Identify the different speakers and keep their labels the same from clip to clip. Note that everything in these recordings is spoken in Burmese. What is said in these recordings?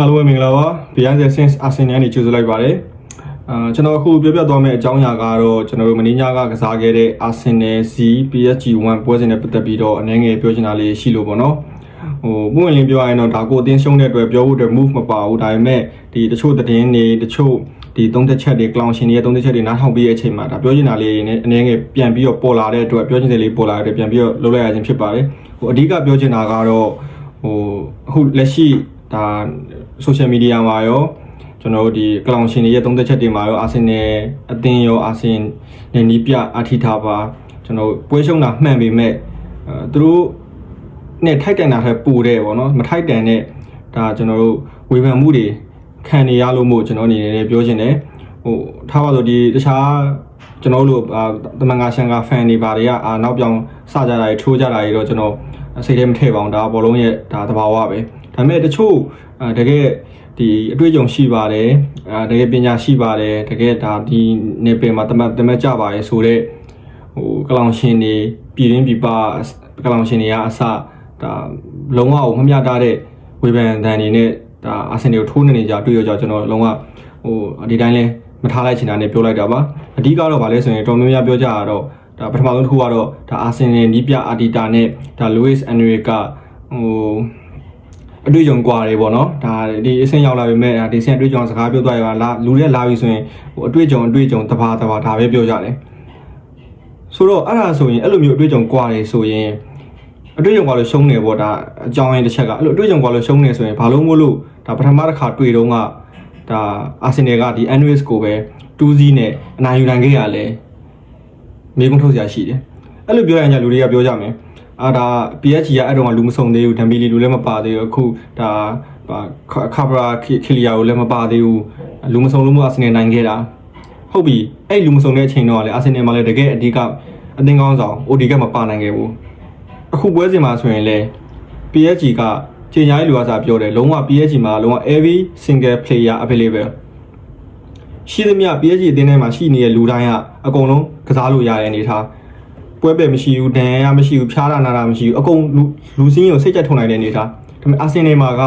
Speaker 1: အားလုံးပဲမင်္ဂလာပါ Beyond the Sense Arsenal နဲ့ကြိုဆိုလိုက်ပါတယ်အာကျွန်တော်အခုပြောပြသွားမယ့်အကြောင်းအရာကတော့ကျွန်တော်တို့မင်းညာကကစားခဲ့တဲ့ Arsenal C PSG 1ပွဲစဉ်နဲ့ပတ်သက်ပြီးတော့အနေငယ်ပြောချင်တာလေးရှိလို့ပေါ့နော်ဟိုပုံဝင်လင်းပြောရရင်တော့ဒါကိုအတင်းရှုံးတဲ့အတွက်ပြောဖို့အတွက် move မပါဘူးဒါပေမဲ့ဒီတချို့သတင်းတွေတချို့ဒီသုံးသက်ချက်တွေ clown ရှင်တွေရဲ့သုံးသက်ချက်တွေနားထောင်ပြီးတဲ့အချိန်မှာဒါပြောချင်တာလေးနဲ့အနေငယ်ပြန်ပြီးတော့ပေါ်လာတဲ့အတွက်ပြောချင်တဲ့လေးပေါ်လာတဲ့အတွက်ပြန်ပြီးတော့လုပ်လိုက်ရခြင်းဖြစ်ပါတယ်ဟိုအဓိကပြောချင်တာကတော့ဟိုအခုလက်ရှိဒါ social media မှာရောကျွန်တော်တို့ဒီကလောင်ရှင်တွေရဲ့သုံးသက်ချက်တွေမှာရောအာဆင်နယ်အသင်းရောအာဆင်နယ်နီးပြအထီထားပါကျွန်တော်တို့ပွဲရှုံးတာမှန်ပေမဲ့အဲသူတို့နဲ့ထိုက်တန်တာထက်ပိုတဲ့ပေါ့နော်မထိုက်တန်တဲ့ဒါကျွန်တော်တို့ဝေဖန်မှုတွေခံနေရလို့မို့ကျွန်တော်အနေနဲ့ပြောချင်တယ်ဟိုထားပါလို့ဒီတခြားကျွန်တော်တို့အာတမန်ငါရှန်ကဖန်တွေဘာတွေကအာနောက်ပြောင်စကြတာတွေထိုးကြတာတွေတော့ကျွန်တော်စိတ်ထဲမထည့်ပါဘူးဒါဘောလုံးရဲ့ဒါသဘာဝပဲဒါပေမဲ့တချို့ အာတကယ်ဒီအတွေ့အကြုံရှိပါတယ်အာတကယ်ပညာရှိပါတယ်တကယ်ဒါဒီနေပင်မှာတမတ်တမတ်ကြပါတယ်ဆိုတော့ဟိုကလောင်ရှင်တွေပြည်ရင်းပြည်ပကလောင်ရှင်တွေကအစဒါလုံးဝမမျှတာတဲ့ဝေဖန်တန်တွေနဲ့ဒါအာဆင်နယ်ကိုထိုးနေနေကြတွေ့ရကြကျွန်တော်လုံးဝဟိုဒီတိုင်းလဲမထားလိုက်ချင်တာနဲ့ပြောလိုက်တာပါအဓိကတော့ဗာလဲဆိုရင်တော်များများပြောကြတာတော့ဒါပထမဆုံးတစ်ခုကတော့ဒါအာဆင်နယ်နီးပြအာတီတာနဲ့ဒါလူးစ်အန်နရီကဟို အတွေ့အကြုံကွာတယ်ပေါ့နော်ဒါဒီအဆင့်ရောက်လာပြီမဲ့ဒါဒီအဆင့်အတွေ့အကြုံစကားပြောသွားရပါလားလူတွေလာပြီဆိုရင်ဟိုအတွေ့အကြုံအတွေ့အကြုံတဘာတဘာဒါပဲပြောကြတယ်ဆိုတော့အဲ့ဒါဆိုရင်အဲ့လိုမျိုးအတွေ့အကြုံကွာတယ်ဆိုရင်အတွေ့အကြုံကွာလို့ရှုံးနေပေါ့ဒါအကြောင်းရင်းတစ်ချက်ကအဲ့လိုအတွေ့အကြုံကွာလို့ရှုံးနေဆိုရင်ဘာလို့မို့လို့ဒါပထမတစ်ခါတွေ့တော့ကဒါအာဆင်နယ်ကဒီ Anwis ကိုပဲ2-0နဲ့အနိုင်ယူနိုင်ခဲ့ရလဲမေးခွန်းထုတ်စရာရှိတယ်အဲ့လိုပြောရရင်ညလူတွေကပြောကြမယ် အာဒါ PSG ကအဲ့တော့ကလူမစုံသေးဘူးဒမ်ဘီလီလူလည်းမပါသေးဘူးအခုဒါခါဘရာခီလီယာကိုလည်းမပါသေးဘူးလူမစုံလို့မအာဆင်နယ်နိုင်ခဲ့တာဟုတ်ပြီအဲ့လူမစုံတဲ့အချိန်တော့လေအာဆင်နယ်မှာလည်းတကယ်အဓိကအသင်းကောင်းဆောင် OD ကမပါနိုင်ခဲ့ဘူးအခုပွဲစဉ်မှာဆိုရင်လေ PSG ကချိန်ညာရေးလူအားစာပြောတယ်လုံးဝ PSG မှာလုံးဝ every single player available ရှိသမျှ PSG အသင်းထဲမှာရှိနေတဲ့လူတိုင်းကအကုန်လုံးကစားလို့ရတဲ့အနေထား ပွဲပဲမရှိဘူးဒဏ်ရာမရှိဘူးဖျားတာနာတာမရှိဘူးအကုန်လူလူစင်းကိုစိတ်ကြက်ထုံနိုင်တဲ့အနေထားဒါပေမဲ့အာဆင်နယ်မှာက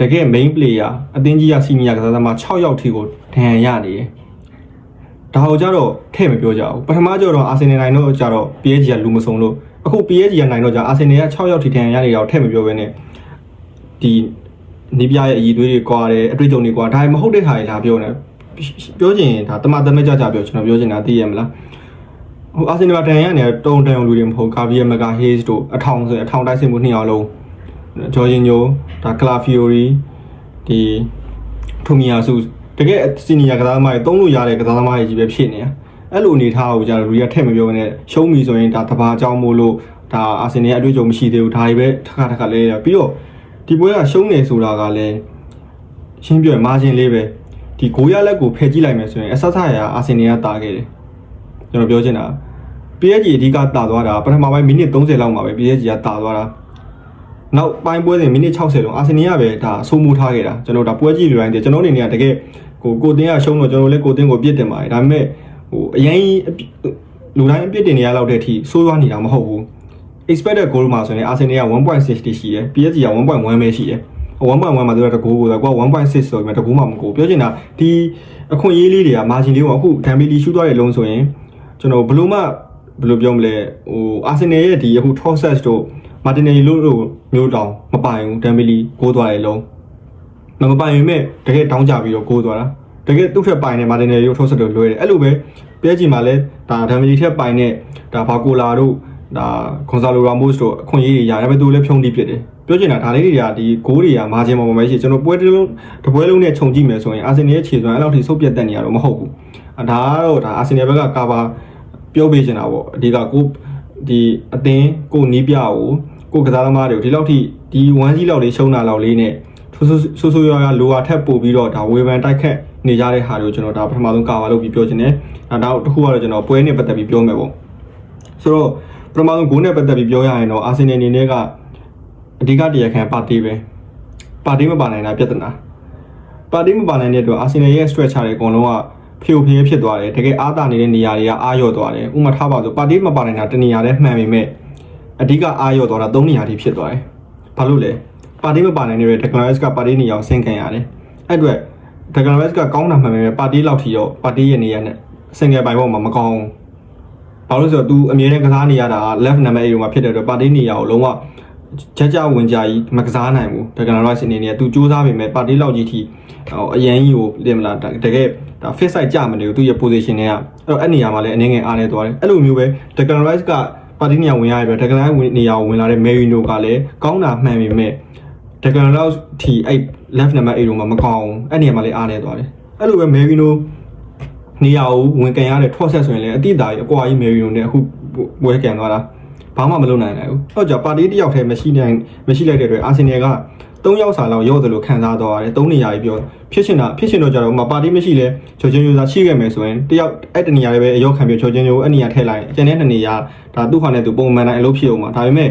Speaker 1: တကယ် main player အသင်းကြီးကစီနီယာကစားသမား6ယောက်ထိကိုဒဏ်ရာရနေတယ်ဒါဟိုကြတော့ထဲ့မပြောကြဘူးပထမကြတော့အာဆင်နယ်နိုင်တော့ကြတော့ PSG ကလူမစုံလို့အခု PSG ကနိုင်တော့ကြအာဆင်နယ်က6ယောက်ထိဒဏ်ရာရနေတော့ထဲ့မပြောဘဲနဲ့ဒီနီးပြရဲ့အည်သွေးတွေကွာတယ်အတွေ့အကြုံတွေကွာဒါမှမဟုတ်တဲ့ခါကြီးလာပြောနေပြောချင်ဒါတမတမဲကြကြပြောကျွန်တော်ပြောချင်တာသိရမလား ဟိုအာဆင်နယ်မှာတန်ရနေတုံတန်လူတွေမဟုတ်ကာဗီယမဂါဟေးစ်တို့အထောင်ဆိုအထောင်တိုက်စစ်မှုနှစ်ယောက်လုံးဂျော်ဂျင်ညိုဒါကလာဖီယိုရီဒီထူမီယာစုတကယ်စီနီယာကစားသမားတွေတုံးလို့ရတဲ့ကစားသမားတွေကြီးပဲဖြစ်နေတာအဲ့လိုအနေထားကိုကြာလူတွေကထည့်မပြောဘဲနဲ့ရှုံးပြီဆိုရင်ဒါတဘာအကြောင်းမို့လို့ဒါအာဆင်နယ်ရဲ့အတွေ့အကြုံမရှိသေးဘူးဒါတွေပဲထခါထခါလဲပြီးတော့ဒီပွဲကရှုံးနေဆိုတာကလည်းရှင်းပြရမာဂျင်လေးပဲဒီဂိုးရလက်ကိုဖယ်ကြည့်လိုက်မယ်ဆိုရင်အဆဆရအာဆင်နယ်ကတာခဲ့တယ်ကျွန်တော်ပြောချင်တာ PSG အဓိကတာသွားတာပထမပိုင်းမိနစ်30လောက်မှာပဲ PSG ကတာသွားတာနောက်ပိုင်းပွဲစဉ်မိနစ်60လုံးအာဆင်နယ်ကပဲဒါအဆိုးမူထားခဲ့တာကျွန်တော်ဒါပွဲကြည့်လူတိုင်းတည်းကျွန်တော်အနေနဲ့ကတကယ်ကိုကိုတင်းကရှုံးတော့ကျွန်တော်လည်းကိုတင်းကိုပြစ်တင်ပါတယ်ဒါပေမဲ့ဟိုအရင်လူတိုင်းအပြစ်တင်နေရလောက်တဲ့အထိဆိုးသွားနေတာမဟုတ်ဘူး expected goal မှာဆိုရင်အာဆင်နယ်က1.60ရှိတယ် PSG က1.1ပဲရှိတယ်1.1မှာသူကတကူကိုဆိုတော့ကိုက1.6ဆိုရင်တကူမှမကိုပြောချင်တာဒီအခွင့်အရေးလေးတွေက margin လေးကအခုဒမ်ဘီလီရှူသွားတဲ့လုံးဆိုရင်ကျွန်တော်ဘလို့မှ ဘယ်လိုပြောမလဲဟိုအာဆင်နယ်ရဲ့ဒီအခု top set တို့မာတင်နယ်လို့တို့မျိုးတောင်မပိုင်ဘူးဒမ်ဘီလီကိုသွားတယ်လုံးမပိုင်ရင်မဲ့တကယ်တောင်းကြပြီးတော့ကိုသွားတာတကယ်သူ့ထက်ပိုင်နေမာတင်နယ်တို့ top set တို့လွဲတယ်အဲ့လိုပဲပြဲကြီးမှာလဲဒါဒမ်ဘီလီထက်ပိုင်တဲ့ဒါဘာကိုလာတို့ဒါကွန်ဆာလိုရာမို့စ်တို့အခွင့်အရေးတွေရတယ်ပဲသူလည်းဖြုံးတိဖြစ်တယ်ပြောချင်တာဒါလေးတွေကဒီဂိုးတွေကမာဂျင်ပေါ်မှာပဲရှိကျွန်တော်ပွဲတစ်လုံးတစ်ပွဲလုံးနဲ့ခြုံကြည့်မယ်ဆိုရင်အာဆင်နယ်ရဲ့ခြေစွမ်းအဲ့လောက်ထိဆုတ်ပြတ်တက်နေရတော့မဟုတ်ဘူးဒါကတော့ဒါအာဆင်နယ်ဘက်ကကာဘာ ပြောပေးချင်တာပေါ့အဓိကကိုဒီအသင်းကိုနီးပြကိုကိုကစားသမားတွေကိုဒီလောက်ထိဒီ1ကြီးလောက်လေးရှုံးတာလောက်လေးနဲ့ဆိုဆိုဆိုဆိုရွာရွာလိုဟာထက်ပို့ပြီးတော့ဒါဝေဖန်တိုက်ခတ်နေကြတဲ့ဟာတွေကိုကျွန်တော်ဒါပထမဆုံးကာဘာလုပ်ပြီးပြောချင်တယ်အဲဒါတစ်ခုကတော့ကျွန်တော်ပွဲနဲ့ပတ်သက်ပြီးပြောမယ်ပေါ့ဆိုတော့ပထမဆုံးဂိုးနဲ့ပတ်သက်ပြီးပြောရရင်တော့အာဆင်နယ်အနေနဲ့ကအဓိကတရားခံပါတီပဲပါတီမပါနိုင်တာပြဿနာပါတီမပါနိုင်တဲ့အတွက်အာဆင်နယ်ရဲ့ stretch တွေအကုန်လုံးက ဖြိုဖျဲဖြစ်သွားတယ်တကယ်အားတာနေတဲ့နေရာတွေကအားရော့သွားတယ်ဥမာထားပါဆိုပါတီမပါနိုင်တာတနေရာတည်းမှန်ပေမဲ့အဓိကအားရော့သွားတာ၃နေရာထိဖြစ်သွားတယ်ဘာလို့လဲပပါတီမပါနိုင်တဲ့ Declan Rice ကပါတီနေအောင်ဆင်းခံရတယ်အဲ့အတွက် Declan Rice ကကောင်းတာမှန်ပေမဲ့ပါတီလောက်ထီတော့ပါတီရဲ့နေရာနဲ့ single ပိုင်ပေါ်မှာမကောင်းဘူးဘာလို့လဲဆိုတော့ तू အမြဲတမ်းကစားနေရတာက left number 8မှာဖြစ်တဲ့အတွက်ပါတီနေရာကိုလုံးဝချက်ကြဝင်ကြကြီးမကစားနိုင်ဘူး Declan Rice အနေနဲ့ तू စူးစမ်းပေမဲ့ပါတီလောက်ကြီးထီဟိုအရန်ကြီးကိုပြင်မလားတကယ် ဒါ fit side ကြမနေဘူးသူ့ရဲ့ position တွေကအဲ့တော့အဲ့နေရာမှာလည်းအနေငယ်အားနေသွားတယ်အဲ့လိုမျိုးပဲ Declan Rice ကပါတီနေရာဝင်ရပြီ Declan Rice နေရာကိုဝင်လာတဲ့ Merino ကလည်းကောင်းတာမှန်ပေမဲ့ Declan Rice ထီအဲ့ left number 8မှာမကောင်းဘူးအဲ့နေရာမှာလည်းအားနေသွားတယ်အဲ့လိုပဲ Merino နေရာကိုဝင်ကန်ရတဲ့ထော့ဆက်ဆိုရင်လည်းအတိအတာကြီးအကွာကြီး Merino နဲ့အခုဝဲကန်သွားတာဘာမှမလုပ်နိုင်နိုင်ဘူးဟုတ်ကြပါတီတစ်ယောက်တည်းမရှိနိုင်မရှိလိုက်တဲ့အတွက်အာဆင်နယ်က 3ယောက်စာလောက်ရော့တယ်လို့ခံစားသွားရတယ်3နေရာကြီးပြောဖြစ်ချင်တာဖြစ်ချင်တော့ကြတော့မပါတီမရှိလဲချိုချင်းယူစာရှိခဲ့မယ်ဆိုရင်တယောက်အဲ့တနေရာလေးပဲအရော့ခံပြချိုချင်းယူအဲ့နေရာထည့်လိုက်ကျန်တဲ့နေရာဒါသူ့ခါနဲ့သူပုံမှန်တိုင်းအလုပ်ဖြစ်အောင်ပါဒါပေမဲ့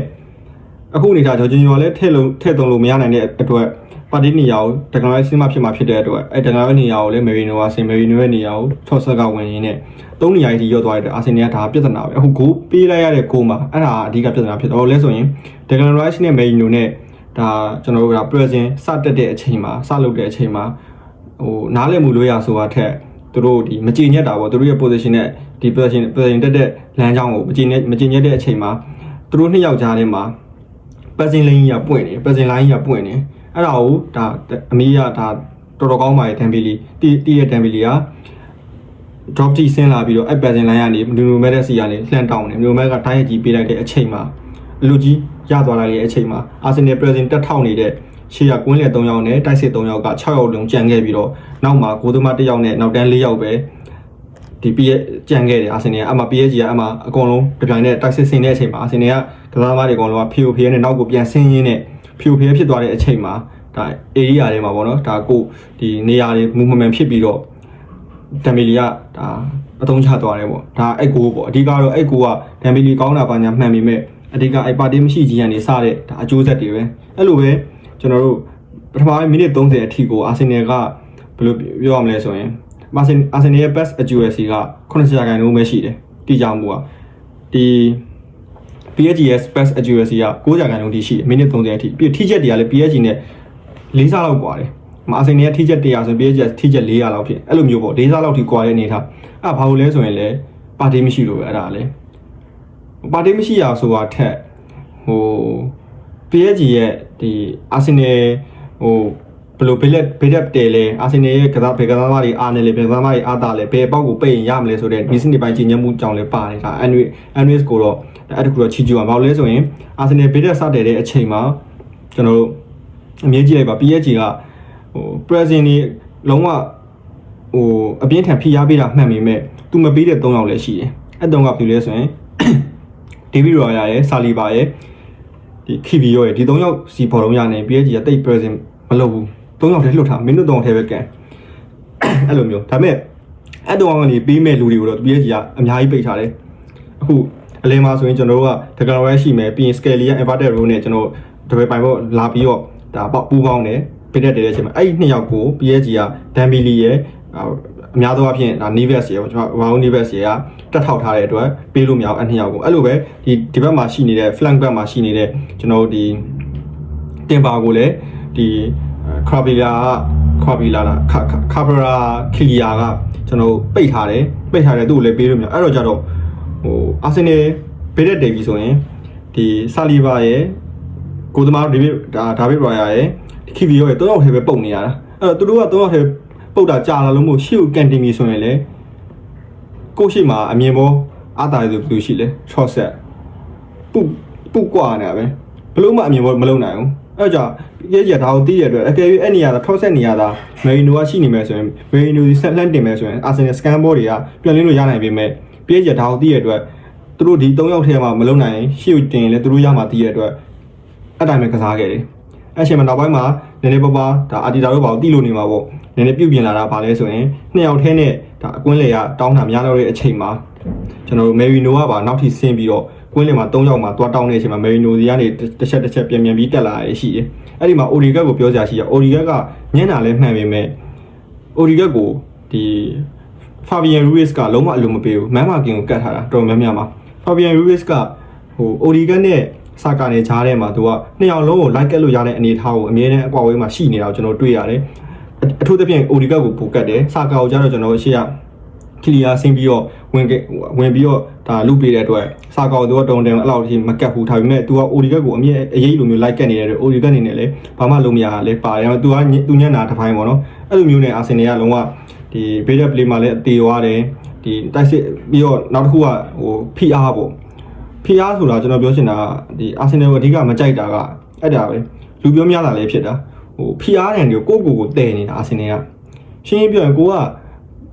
Speaker 1: အခုအနေထားချိုချင်းယူကလည်းထည့်လို့ထည့်သုံးလို့မရနိုင်တဲ့အတွက်ပါတီနေရာကိုတက္ကနိုလိုဂျီမှာဖြစ်မှာဖြစ်တဲ့အတွက်အဲ့တက္ကနိုလိုဂျီနေရာကိုလည်းမေရီနိုကဆင်မေရီနိုရဲ့နေရာကိုထော့ဆက်ကဝင်ရင်းနဲ့သုံးနေရာကြီးရော့သွားတဲ့အာဆင်နယ်ကဒါပြဿနာပဲအခုဂိုးပေးလိုက်ရတဲ့ဂိုးမှာအဲ့ဒါအဓိကပြဿနာဖြစ်တော့လဲဆိုရင်တက္ကနိုလိုဂျီနဲ့မေရီနိုနဲ့ ဒါကျွန်တော်တို့က present စတက်တဲ့အချိန်မှာစလုပ်တဲ့အချိန်မှာဟိုနားလည်မှုလို့ရဆိုတာထက်သူတို့ဒီမကြည်ညက်တာပေါ့သူတို့ရဲ့ position နဲ့ဒီ position position တက်တဲ့လမ်းကြောင်းကိုမကြည်ညက်မကြည်ညက်တဲ့အချိန်မှာသူတို့နှစ်ယောက်ကြားထဲမှာ passing lane ကြီးကပွင့်နေ passing line ကြီးကပွင့်နေအဲ့ဒါကိုဒါအမေကဒါတော်တော်ကောင်းပါရဲ့တမ်ဘီလီတီတီရဲ့တမ်ဘီလီက drop တီဆင်းလာပြီးတော့အဲ့ passing line ကနေလူလူမဲတဲ့စီကနေလှန်တောင်းနေလူလူမဲကတိုင်းရကြီးပေးလိုက်တဲ့အချိန်မှာလူကြီး ရသွားလိုက်တဲ့အချိန်မှာ Arsenal present တက်ထောက်နေတဲ့ရှေ့ကကွင်းလေ3ယောက်နဲ့တိုက်စစ်3ယောက်က6ယောက်လုံးကြံခဲ့ပြီးတော့နောက်မှာကိုသမား1ယောက်နဲ့နောက်တန်း4ယောက်ပဲဒီ PS ကြံခဲ့တယ်အာဆင်နယ်ကအမှ PSG ကအမှအကုန်လုံးတပြိုင်နက်တိုက်စစ်ဆင်တဲ့အချိန်မှာအာဆင်နယ်ကကစားသမားတွေအကုန်လုံးကဖီယိုဖီယဲနဲ့နောက်ကိုပြန်ဆင်းရင်းနဲ့ဖီယိုဖီယဲဖြစ်သွားတဲ့အချိန်မှာဒါ area တွေမှာပေါ့နော်ဒါကိုဒီနေရာတွေ movement ဖြစ်ပြီးတော့ဒမ်ဘီလီကဒါအသုံးချသွားတယ်ပေါ့ဒါအဲ့ကိုပေါ့အဓိကတော့အဲ့ကိုကဒမ်ဘီလီကောင်းတာပါညာမှန်ပေမဲ့ အဓိကအဲ့ပါတီမရှိကြီးကနေစတဲ့ဒါအကျိုးဆက်တွေပဲအဲ့လိုပဲကျွန်တော်တို့ပထမမိနစ်30အထိကိုအာဆင်နယ်ကဘယ်လိုပြောရမလဲဆိုရင်အာဆင်အာဆင်နယ်ရဲ့ best accuracy က80ရာခိုင်နှုန်းပဲရှိတယ်တိကျမှုကဒီ PSG ရဲ့ space accuracy က9ရာခိုင်နှုန်းထိရှိတယ်မိနစ်30အထိပြီးထိချက်တွေကလည်း PSG နဲ့၄ဆလောက်กว่าတယ်မအာဆင်နယ်ထိချက်100ဆို PSG ထိချက်400လောက်ဖြစ်အဲ့လိုမျိုးပေါ့၄ဆလောက်ထိกว่าတဲ့အနေထားအဲ့ဘာလို့လဲဆိုရင်လည်းပါတီမရှိလို့ပဲအဲ့ဒါလည်း ပါတီမရှိရဆိုတာထက်ဟို PSG ရဲ့ဒီအာဆင်နယ်ဟိုဘယ်လိုဘေးလက်ဘေးလက်တယ်လဲအာဆင်နယ်ရဲ့ကစားဘေကစားသမားတွေအားနေလေဘေကစားသမားတွေအားတာလဲဘယ်ပေါက်ကိုပိတ်ရင်ရမလဲဆိုတဲ့ဒီစနစ်ပိုင်းကြီးညံမှုကြောင့်လည်းပါတယ်ဒါ Andrew Andrews ကိုတော့အဲ့ဒီကူတော့ချီကျူအောင်ဘာလို့လဲဆိုရင်အာဆင်နယ်ဘေးလက်စတယ်တဲ့အချိန်မှာကျွန်တော်တို့အမြဲကြည့်လိုက်ပါ PSG ကဟို present นี่လုံးဝဟိုအပြင်းထန်ဖိအားပေးတာမှန်ပေမဲ့သူမပေးတဲ့၃ယောက်လည်းရှိတယ်အဲ့၃ယောက်ကဘယ်လိုလဲဆိုရင် ဒေးဗစ်ရော်ယာရဲ့ဆာလီဘာရဲ့ဒီခီဗီယောရဲ့ဒီ၃ယောက်စီပေါ်လုံးရနေ PSG ကတိတ် present မလုပ်ဘူး၃ယောက်တည်းလွတ်ထားမိနစ်3ထဲပဲကန်အဲ့လိုမျိုးဒါပေမဲ့အဲ့တော့ကနေပေးမဲ့လူတွေကိုတော့ PSG ကအများကြီးပိတ်ထားတယ်အခုအလဲမှာဆိုရင်ကျွန်တော်တို့ကဒဂရဝဲရှိမယ်ပြီးရင် Scalia Inverted Row နဲ့ကျွန်တော်တပယ်ပိုင်ဖို့လာပြီးတော့ဒါပေါ့ပူပေါင်းတယ်ပိတ်တဲ့တဲ့အချိန်မှာအဲ့ဒီနှစ်ယောက်ကို PSG ကဒမ်ဘီလီရဲ့ အများသောအားဖြင့်ဒါ Neves ရေကျွန်တော် Wow Neves ရေကတက်ထောက်ထားတဲ့အတွက်ပေးလို့မရအောင်အဲ့နှစ်ယောက်ကိုအဲ့လိုပဲဒီဒီဘက်မှာရှိနေတဲ့ flank back မှာရှိနေတဲ့ကျွန်တော်တို့ဒီတင်ပါကိုလည်းဒီခရာဘီလာခရာဘီလာလားခခဘရာခီလီယာကကျွန်တော်ပိတ်ထားတယ်ပိတ်ထားတယ်သူ့ကိုလည်းပေးလို့မရအဲ့တော့ကြတော့ဟိုအာဆင်နယ်ပေးတဲ့ဒေဗီဆိုရင်ဒီဆာလီဘာရဲ့ကိုသမားဒေဗစ်ဒါဒါဗစ်ရော်ယာရဲ့ခီဗီယောရဲ့၃ယောက်ထဲပဲပုံနေရတာအဲ့တော့သူတို့က၃ယောက်ထဲ ပုတ်တာကြာလာလို့မို့ရှေ့ကိုကန်တင်ပြီဆိုရင်လေကိုရှိမှာအမြင်ပေါ်အားတာရဆိုဘယ်လိုရှိလဲ short set ပုပုကွာနေတာပဲဘလို့မှအမြင်ပေါ်မလုံနိုင်ဘူးအဲ့ကြောင့်ပြည့်ရဒါကိုတီးရအတွက်အကယ်၍အဲ့နေရာသာ short set နေရာသာမေရီနိုကရှိနေမယ်ဆိုရင်မေရီနိုဆက်လှမ်းတင်မယ်ဆိုရင်အာဆင်နယ်စကန်ဘောတွေကပြန်လင်းလို့ရနိုင်ပေမဲ့ပြည့်ရဒါကိုတီးရအတွက်သူတို့ဒီ၃ယောက်ထဲမှာမလုံနိုင်ရှေ့ကိုတင်ရင်လည်းသူတို့ရမှာတီးရအတွက်အဲ့တိုင်းပဲကစားခဲ့တယ်အဲ့ချိန်မှာနောက်ပိုင်းမှာနည်းနည်းပါးပါဒါအာတီတာတို့ဘာကိုတီးလို့နေမှာပေါ့ နည်းနည်းပြုတ်ပြင်လာတာပါလဲဆိုရင်နှစ်ယောက်ထဲနဲ့ဒါအကွင်းလေကတောင်းတာများတော့တဲ့အချိန်မှာကျွန်တော်တို့မယ်ရီနိုကပါနောက်ထိဆင်းပြီးတော့ကွင်းလေမှာ၃ယောက်မှာသွားတောင်းတဲ့အချိန်မှာမယ်ရီနိုစီကနေတစ်ချက်တစ်ချက်ပြန်ပြန်ပြီးတက်လာရရှိတယ်။အဲ့ဒီမှာအိုရီဂက်ကိုပြောစရာရှိရအိုရီဂက်ကညံ့တာလဲမှန်ပေမဲ့အိုရီဂက်ကိုဒီဖာဘီယန်ရူးစ်ကလုံးဝအလိုမပေးဘူးမန်မာကင်ကိုကတ်ထားတာတော်တော်များများမှာဖာဘီယန်ရူးစ်ကဟိုအိုရီဂက်နဲ့စကနေဂျားထဲမှာသူကနှစ်ယောက်လုံးကို like ကက်လို့ရတဲ့အနေအထားကိုအမြဲတမ်းအကွာဝေးမှာရှိနေတာကိုကျွန်တော်တွေ့ရတယ် အအထူးသဖြင့် OD ကတ်ကိုပိုကတ်တယ်စကာကိုကြတော့ကျွန်တော်ရှေ့ကကလီယာဆင်းပြီးတော့ဝင်ခဲ့ဝင်ပြီးတော့ဒါလုပေးတဲ့အတွက်စာကောက်သူကတုံတယ်အဲ့လောက်ထိမကတ်ဘူးဒါပေမဲ့ तू က OD ကတ်ကိုအမြဲအရေးလိုမျိုး like ကတ်နေတယ် OD ကတ်နေနဲ့လေဘာမှလုပ်မရလဲပါတယ်။ तू ကသူညံ့နာတစ်ပိုင်းပေါ့နော်အဲ့လိုမျိုးနဲ့အာဆင်နယ်ကလုံးဝဒီ beta play မှာလည်းအသေးသွားတယ်ဒီတိုက်စစ်ပြီးတော့နောက်တစ်ခုကဟို PR ပေါ့ PR ဆိုတာကျွန်တော်ပြောချင်တာကဒီအာဆင်နယ်ကိုအဓိကမကြိုက်တာကအဲ့ဒါပဲလူပြောများတာလည်းဖြစ်တာ ဟို PR တန်တွေကိုကိုယ့်ကိုယ်ကိုတည်နေတာအာဆင်နယ်ကရှင်းရှင်းပြောရင်ကိုက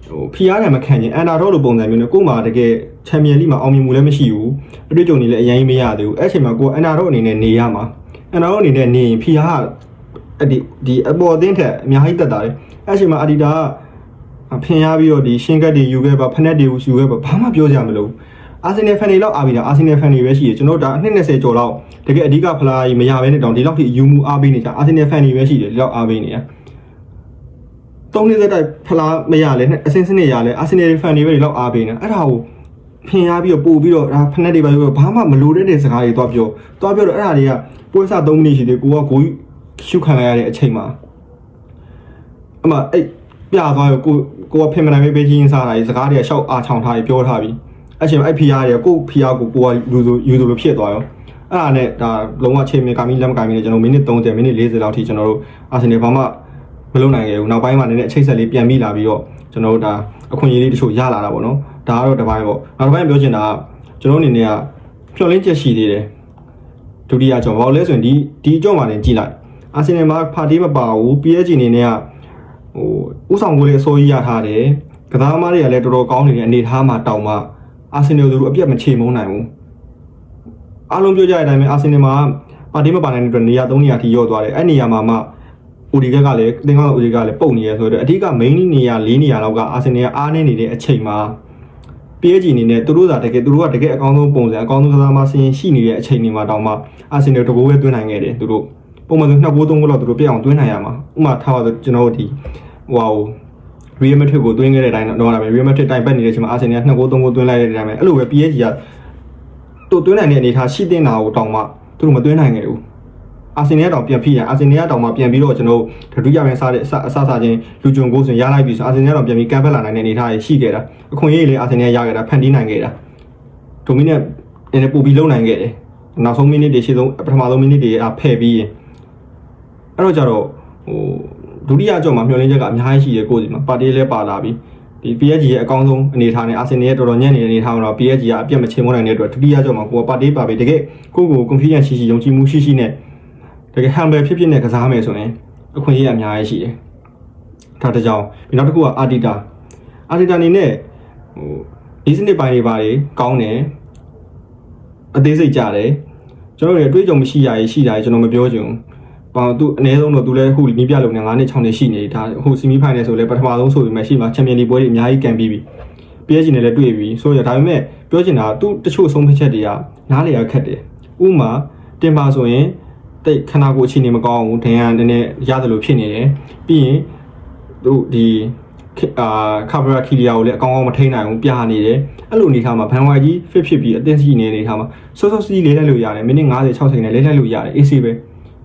Speaker 1: ဟိုဖီအားတယ်မခံရင်အန်တာတော့လိုပုံစံမျိုးနဲ့ကို့မှာတကယ်ချန်ပီယံလိမှာအောင်မြင်မှုလည်းမရှိဘူးအတွေ့အကြုံတွေလည်းအရင်မရသေးဘူးအဲ့အချိန်မှာကိုကအန်တာတော့အနေနဲ့နေရမှာအန်တာတော့အနေနဲ့နေရင်ဖီအားအဲ့ဒီဒီအပေါ်အသင်းထက်အများကြီးတက်တာလေအဲ့အချိန်မှာအဒီတာကဖင်ရပြီးတော့ဒီရှင်းကတ်တွေယူခဲ့ပါဖက်နက်တွေယူခဲ့ပါဘာမှပြောကြမလို့အာဆင်နယ်ဖန်တွေလောက်အားပြီးတာအာဆင်နယ်ဖန်တွေပဲရှိတယ်ကျွန်တော်တို့ဒါအနှစ်20ကျော်လောက်တ ကယ်အဓိကဖလားကြီးမရဘဲနဲ့တောင်ဒီလောက်ထိယူမှုအားပေးနေကြအာဆင်နယ်ဖန်တွေပဲရှိတယ်ဒီလောက်အားပေးနေတာသုံးနှစ်သက်တိုက်ဖလားမရလဲအစင်းစနစ်ရလဲအာဆင်နယ်ဖန်တွေပဲဒီလောက်အားပေးနေအဲ့ဒါကိုဖင်ရပြီးတော့ပို့ပြီးတော့ဒါဖက်နက်တွေပဲဘာမှမလိုတဲ့တဲ့စကားတွေသွားပြောသွားပြောတော့အဲ့ဒါတွေကပွဲစား3မိနစ်ရှိသေးကိုကဂိုးရှုခံလိုက်ရတဲ့အချိန်မှာအမအဲ့ပြသွားရောကိုကိုကဖင်မနိုင်ပဲပေးချင်းစားတာကြီးစကားတွေကရှောက်အားချောင်ထားပြီးပြောထားပြီးအဲ့ချိန်မှာအဲ့ဖီယာတွေကိုဖီယာကိုကိုကယူဆိုယူဆိုလိုဖြစ်သွားရော အဲ့ဒါနဲ့ဒါလုံးဝချိန်မြကာမီလက်မကာမီနဲ့ကျွန်တော်မိနစ်30မိနစ်40လောက်ထိကျွန်တော်တို့အာဆင်နယ်ဘာမှမလုပ်နိုင်ခဲ့ဘူးနောက်ပိုင်းမှာလည်းအချိတ်ဆက်လေးပြန်ပြီးလာပြီးတော့ကျွန်တော်တို့ဒါအခွင့်အရေးလေးတချို့ရလာတာပေါ့နော်ဒါကတော့တစ်ပိုင်းပေါ့နောက်တစ်ပိုင်းပြောချင်တာကကျွန်တော်အနေနဲ့ကဖြော်လင်းချက်ရှိသေးတယ်ဒုတိယကြောင့်ဘာလို့လဲဆိုရင်ဒီဒီအကြောင့်မှလည်းကြည့်လိုက်အာဆင်နယ်မှာဖာတီးမပါဘူး PSG အနေနဲ့ကဟိုဥဆောင်ကိုလေးအစိုးရရထားတယ်ကစားသမားတွေကလည်းတော်တော်ကောင်းနေတဲ့အနေအထားမှာတောင်မှအာဆင်နယ်သူတို့အပြတ်မချေမုန်းနိုင်ဘူး အားလုံးပြောကြတဲ့အတိုင်းပဲအာဆင်နယ်မှာပါတီးမပါနိုင်တဲ့အတွက်နေရာ၃နေရာထိရော့သွားတယ်အဲ့နေရာမှာမှအိုဒီကက်ကလည်းတင်ကောင်းအိုဒီကကလည်းပုံနေရဆိုတော့အဓိက main နေရာ၄နေရာလောက်ကအာဆင်နယ်ကအားနေနေတဲ့အချိန်မှာ PSG အနေနဲ့သူတို့သာတကယ်သူတို့ကတကယ်အကောင်းဆုံးပုံစံအကောင်းဆုံးကစားမဆင်းရှိနေတဲ့အချိန်တွေမှာတောင်မှအာဆင်နယ်တကိုးပဲတွင်းနိုင်ခဲ့တယ်သူတို့ပုံမှန်ဆိုနှစ်ဘိုးသုံးဘိုးလောက်သူတို့ပြည့်အောင်တွင်းနိုင်ရမှာဥမာထားပါဆိုကျွန်တော်တို့ဒီဟိုဟာ Real Madrid ကိုတွင်းခဲ့တဲ့အတိုင်းတော့ဒါပဲ Real Madrid တိုင်ပတ်နေတဲ့အချိန်မှာအာဆင်နယ်ကနှစ်ဘိုးသုံးဘိုးတွင်းလိုက်တဲ့အတိုင်းပဲအဲ့လိုပဲ PSG က သူတွင်းနိုင်တဲ့အနေအထားရှိတင်တာကိုတောင်မှသူတို့မတွင်းနိုင်ခဲ့ဘူးအာဆင်နယ်ကတောင်ပြန်ဖိရအာဆင်နယ်ကတောင်မှပြန်ပြီးတော့ကျွန်တော်ဒုတိယပိုင်းစားတဲ့အစအစစားချင်းလူဂျွန်ကိုဆိုရင်ရလိုက်ပြီဆိုအာဆင်နယ်ကတောင်ပြန်ပြီးကန်ဖက်လာနိုင်တဲ့အနေအထားရှိခဲ့တာအခွင့်အရေးလေးအာဆင်နယ်ရခဲ့တာဖန်တီးနိုင်ခဲ့တာဒိုမီနက်နည်းနည်းပိုပြီးလုံနိုင်ခဲ့တယ်နောက်ဆုံးမိနစ်တွေရှေ့ဆုံးပထမဆုံးမိနစ်တွေအဖဲ့ပြီးရင်အဲ့တော့ကြတော့ဟိုဒုတိယကြော်မှာမျှော်လင့်ချက်ကအများကြီးရှိတယ်ကိုယ်စီမှာပါတီလည်းပါလာပြီ ဒီ PSG ရဲ့အကောင်းဆုံးအနေအထားနဲ့အာဆင်နယ်ရဲ့တော်တော်ညံ့နေတဲ့အနေအထားကတော့ PSG ကအပြတ်မချေမွန်းနိုင်တဲ့အတွက်ဒုတိယကြော်မှာကိုကပါတီပါပြီတကယ်ကိုယ့်ကို confidence ရှိရှိယုံကြည်မှုရှိရှိနဲ့တကယ် humble ဖြစ်ဖြစ်နဲ့ကစားမယ်ဆိုရင်အခွင့်အရေးအများကြီးရှိတယ်။ဒါတစ်ကြောင်ပြီးနောက်တစ်ခုကအာတီတာအာတီတာအနေနဲ့ဟိုဒီစနစ်ပိုင်းတွေပါတယ်ကောင်းတယ်အသေးစိတ်ကြတယ်ကျွန်တော်တို့တွေအတွေးအကြုံမရှိရရေးရှိတာကြီးကျွန်တော်မပြောချင်ဘူး။ ပေါင်သူအနည်းဆုံးတော့သူလည်းအခုနီးပြလုံနေ9နှစ်6နှစ်ရှိနေဒါဟိုစီမီဖိုင်နယ်ဆိုလည်းပထမဆုံးဆိုပြီးမှရှိမှာချန်ပီယံလီပွဲတွေအများကြီးကန်ပြီးပြီ။ PSG နဲ့လည်းတွေ့ပြီဆိုရဒါပေမဲ့ပြောချင်တာကသူတချို့ဆုံးဖြတ်ချက်တွေကနားလေရခက်တယ်။ဥပမာတင်ပါဆိုရင်တိတ်ခန္ဓာကိုယ်အခြေအနေမကောင်းဘူးဒဏ်ရာနည်းနည်းရတယ်လို့ဖြစ်နေတယ်ပြီးရင်သူဒီအာကာဗရာခီလီယာကိုလည်းအကောင်းကောင်းမထိန်းနိုင်ဘူးပြားနေတယ်အဲ့လိုအနေထားမှာဘန်ဝိုင်ကြီး fit ဖြစ်ပြီးအသင်းစီနေအနေထားမှာဆော့ဆော့စီလေးလိုက်လို့ရတယ်မိနစ်90 60နဲ့လေးလိုက်လို့ရတယ် AC ပဲ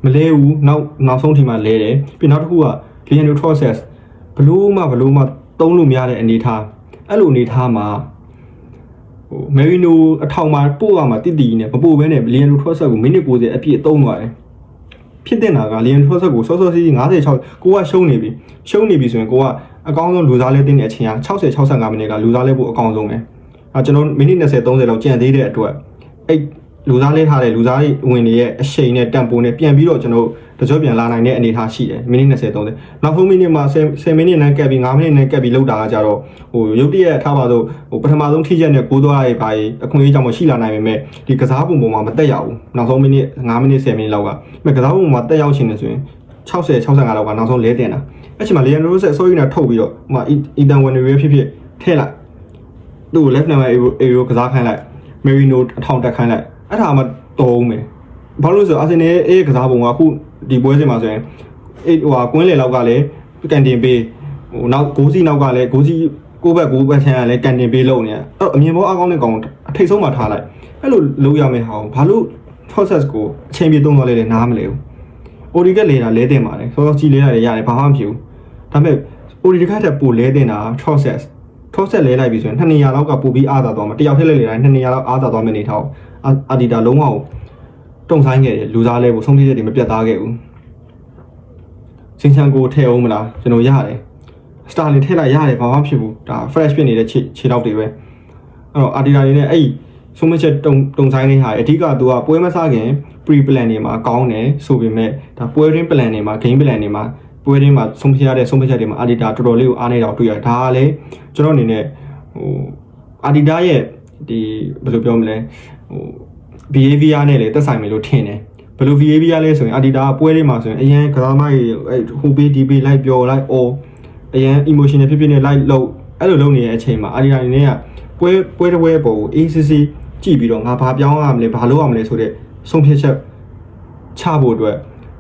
Speaker 1: မလဲဘူးနောက်နောက်ဆုံးထိမှလဲတယ်ပြီးနောက်တစ်ခုက Leandro Trossard ဘလို့မှဘလို့မှသုံးလို့မရတဲ့အနေထားအဲ့လိုအနေထားမှာဟိုမယ်ရီနိုအထောင်မှာပို့ရမှာတိတိနဲ့မပို့ဘဲနဲ့လီယန်နိုထရော့ဆက်ကိုမိနစ်90အပြည့်အသုံးသွားတယ်ဖြစ်တဲ့နာကလီယန်ထရော့ဆက်ကိုစောစောစီး56ကိုကရှုံးနေပြီရှုံးနေပြီဆိုရင်ကိုကအကောင်းဆုံးလူစားလဲတင်းတဲ့အချိန်က60 65မိနစ်ကလူစားလဲဖို့အကောင်းဆုံးပဲအဲကျွန်တော်မိနစ်20 30လောက်ကြံသေးတဲ့အတွက်အဲ့ လူစားလဲထားတဲ့လူစားဝင်တွေရဲ့အချိန်နဲ့တန်ပိုးနဲ့ပြန်ပြီးတော့ကျွန်တော်တကြောပြန်လာနိုင်တဲ့အနေအထားရှိတယ်မိနစ်20 30နောက်ဆုံးမိနစ်မှာ10 10မိနစ်နဲ့ကပ်ပြီး9မိနစ်နဲ့ကပ်ပြီးလောက်တာကကြတော့ဟိုရုတ်တရက်ထားပါတော့ဟိုပထမဆုံးထိချက်နဲ့ကိုးသွားရေးပါရေးအခွင့်အရေးကြောင့်မရှိလာနိုင်ပေမဲ့ဒီကစားပုံပေါ်မှာမတက်ရဘူးနောက်ဆုံးမိနစ်9မိနစ်10မိနစ်လောက်ကမဲ့ကစားပုံမှာတက်ရောက်ချင်တယ်ဆိုရင်60 65လောက်ကနောက်ဆုံးလဲတင်တာအဲ့ချိန်မှာလီယန်ရိုးဆက်အစိုးရနဲ့ထုတ်ပြီးတော့ဟိုမှာအီတန်ဝင်ရီဖြစ်ဖြစ်ထည့်လိုက်သူ့ကို left number အေရိုကစားခိုင်းလိုက်မေရီနိုအထောင်တက်ခိုင်းလိုက် အဲ့ဒါမှတုံးမယ်ဘာလို့လဲဆိုတော့အာဆင်နယ်ရဲ့ကစားပုံကအခုဒီပွဲစဉ်မှာဆိုရင်အေးဟိုဟာကွင်းလေလောက်ကလည်းကန်တင်ပေးဟိုနောက်ဂိုးစီနောက်ကလည်းဂိုးစီကိုယ့်ဘက်ကိုယ့်ဘက်ချမ်းကလည်းကန်တင်ပေးလုပ်နေတယ်အဲ့အမြင်ပေါ်အကောင်းနဲ့ကောင်အထိတ်ဆုံးမှထားလိုက်အဲ့လိုလုပ်ရမယ့်ဟာဘာလို့ process ကိုအချိန်ပြည့်သုံးသွားလဲလဲနားမလဲဘူး OD ကလဲတာလဲတင်ပါတယ်စောစောကြည့်လဲတာလည်းရတယ်ဘာမှမဖြစ်ဘူးဒါပေမဲ့ OD တစ်ခါတည်းပိုလဲတင်တာ process process လဲလိုက်ပြီဆိုရင်2နေရာလောက်ကပိုပြီးအားသာသွားမှာတယောက်ထည့်လဲလဲတိုင်း2နေရာလောက်အားသာသွားမယ့်နေထောက် အာဒီတာလုံးဝတုံဆိုင်ခဲ့တယ်လူစားလဲဖို့ဆုံးဖြတ်ချက်တွေမပြတ်သားခဲ့ဘူးစင်ချန်ကိုထည့်အောင်မလားကျွန်တော်ရတယ် Starlink ထည့်လိုက်ရတယ်ဘာမှဖြစ်ဘူးဒါ fresh ဖြစ်နေတဲ့ခြေခြေထောက်တွေပဲအဲ့တော့ Adidas တွေနဲ့အဲ့ဒီဆုံးမချက်တုံတုံဆိုင်နေဟာအဓိကသူကပွဲမစားခင် pre plan တွေမှာကောင်းတယ်ဆိုပေမဲ့ဒါပွဲရင်း plan တွေမှာ game plan တွေမှာပွဲရင်းမှာဆုံးဖြတ်ရတဲ့ဆုံးဖြတ်ချက်တွေမှာ Adidas တော်တော်လေးကိုအားနေတာကိုတွေ့ရတယ်ဒါကလည်းကျွန်တော်အနေနဲ့ဟို Adidas ရဲ့ဒီဘယ်လိုပြောမလဲ ဟို behavior နဲ့လည်းသက်ဆိုင်မယ်လို့ထင်တယ်ဘယ်လို behavior လဲဆိုရင် Adidas ကပွဲတွေမှာဆိုရင်အရင်ကစားမကြီးအဲ့ဟိုပေးဒီပေးလိုက်ပျော်လိုက်အော်အရင် emotional ဖြစ်ဖြစ်နဲ့ like လို့အဲ့လိုလုပ်နေတဲ့အချိန်မှာ Adidas အနေနဲ့ကပွဲပွဲတစ်ပွဲအပေါ်ကို ACC ကြည့်ပြီးတော့ငါဘာပြောင်းရမလဲဘာလုပ်ရမလဲဆိုတဲ့ဆုံးဖြတ်ချက်ချဖို့အတွက်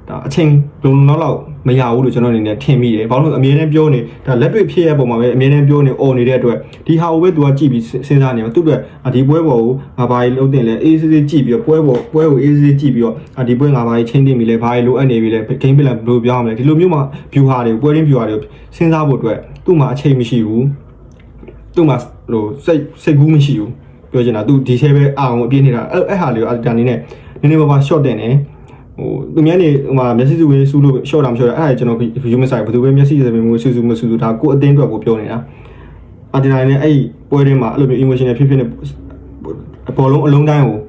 Speaker 1: ဒါအချိန်လုံလုံလောက်လောက် မရဘူးလို့ကျွန်တော်အနေနဲ့ထင်မိတယ်။ဘာလို့လဲဆိုအမြဲတမ်းပြောနေဒါလက်တွေ့ဖြစ်ရဲ့ပုံမှာပဲအမြဲတမ်းပြောနေអော်နေတဲ့အတွက်ဒီဟာကိုပဲသူကကြည့်ပြီးစဉ်းစားနေတယ်။သူ့အတွက်အာဒီပွဲပေါ်ကိုငါဘာကြီးလုပ်တင်လဲအေးစစ်စစ်ကြည့်ပြီးတော့ပွဲပေါ်ပွဲကိုအေးစစ်စစ်ကြည့်ပြီးတော့အာဒီပွဲငါဘာကြီးချင်းတင်ပြီလဲဘာကြီးလိုအပ်နေပြီလဲ game plan ဘယ်လိုပြောရမလဲဒီလိုမျိုးမှာ view ဟာတွေပွဲရင်း view ဟာတွေစဉ်းစားဖို့အတွက်သူ့မှာအချိန်မရှိဘူး။သူ့မှာဟိုစိတ်စိတ်ကူးမရှိဘူး။ပြောချင်တာသူဒီထဲပဲအောင်အပြည့်နေတာအဲ့အဲ့ဟာလေးကိုအာဒါနေနဲ့နည်းနည်းပါးပါ short တင်တယ် ဟိုသူများနေဟိုမှာမျက်စိစုဝေးစူးလို့ short တာမ short တာအဲ့ဒါကျွန်တော် view မဆိုင်ဘူးဘယ်သူပဲမျက်စိစပင်မျိုးစူးစူးမစူးစူးဒါကိုအတင်းအတွက်ကိုပြောနေတာအာဒီနိုင်နဲ့အဲ့ပွဲတွေမှာအဲ့လိုမျိုး emotional ဖြစ်ဖြစ်နဲ့အပေါ်လုံးအလုံးတိုင်းကို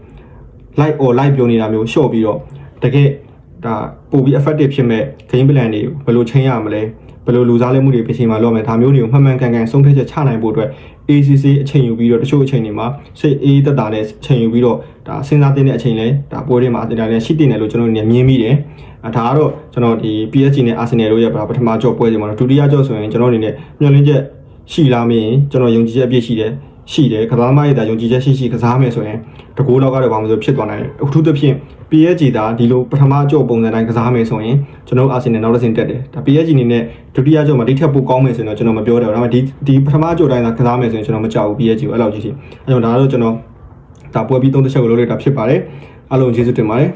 Speaker 1: like or like ပြောနေတာမျိုး short ပြီးတော့တကယ်ဒါပို့ပြီး effective ဖြစ်မဲ့ game plan တွေကိုဘယ်လိုချိန်ရမလဲဘယ်လိုလူစားလဲမှုတွေဖြစ်ချိန်မှာလုပ်မယ်ဒါမျိုးတွေကိုမှန်မှန်ကန်ကန်ဆုံးဖြတ်ချက်ချနိုင်ဖို့အတွက် ACC အချိန်ယူပြီးတော့တချို့အချိန်တွေမှာစိတ်အေးတက်တာနဲ့အချိန်ယူပြီးတော့ ဒါစဉ်းစားတဲ့အချိန်လဲဒါပွဲတွေမှာဒါလည်းရှိတင်တယ်လို့ကျွန်တော်အနေနဲ့မြင်မိတယ်အဲဒါကတော့ကျွန်တော်ဒီ PSG နဲ့ Arsenal တို့ရဲ့ပထမကြော့ပွဲတွေမှာတော့ဒုတိယကြော့ဆိုရင်ကျွန်တော်အနေနဲ့မျှော်လင့်ချက်ရှိလားမင်းကျွန်တော်ယုံကြည်ချက်အပြည့်ရှိတယ်ရှိတယ်ကစားသမားရဲ့ဒါယုံကြည်ချက်ရှိရှိကစားမယ်ဆိုရင်တကူလောက်ကတော့ဘာမှမဆိုဖြစ်သွားနိုင်တယ်အထူးသဖြင့် PSG ဒါဒီလိုပထမကြော့ပုံစံတိုင်းကစားမယ်ဆိုရင်ကျွန်တော်အာဆင်နယ်နောက်တစ်ဆင့်တက်တယ်ဒါ PSG အနေနဲ့ဒုတိယကြော့မှာဒီထက်ပိုကောင်းမယ်ဆိုရင်တော့ကျွန်တော်မပြောတော့ဘူးဒါပေမဲ့ဒီဒီပထမကြော့တိုင်းသာကစားမယ်ဆိုရင်ကျွန်တော်မကြောက်ဘူး PSG ကိုအဲ့လိုကြည့်ရှိအဲကြောင့်ဒါတော့ကျွန်တော် ဒါပွဲပြီးသုံးတစ်ချက်ကိုလုပ်လိုက်တာဖြစ်ပါတယ်အားလုံးကျေးဇူးတင်ပါတယ်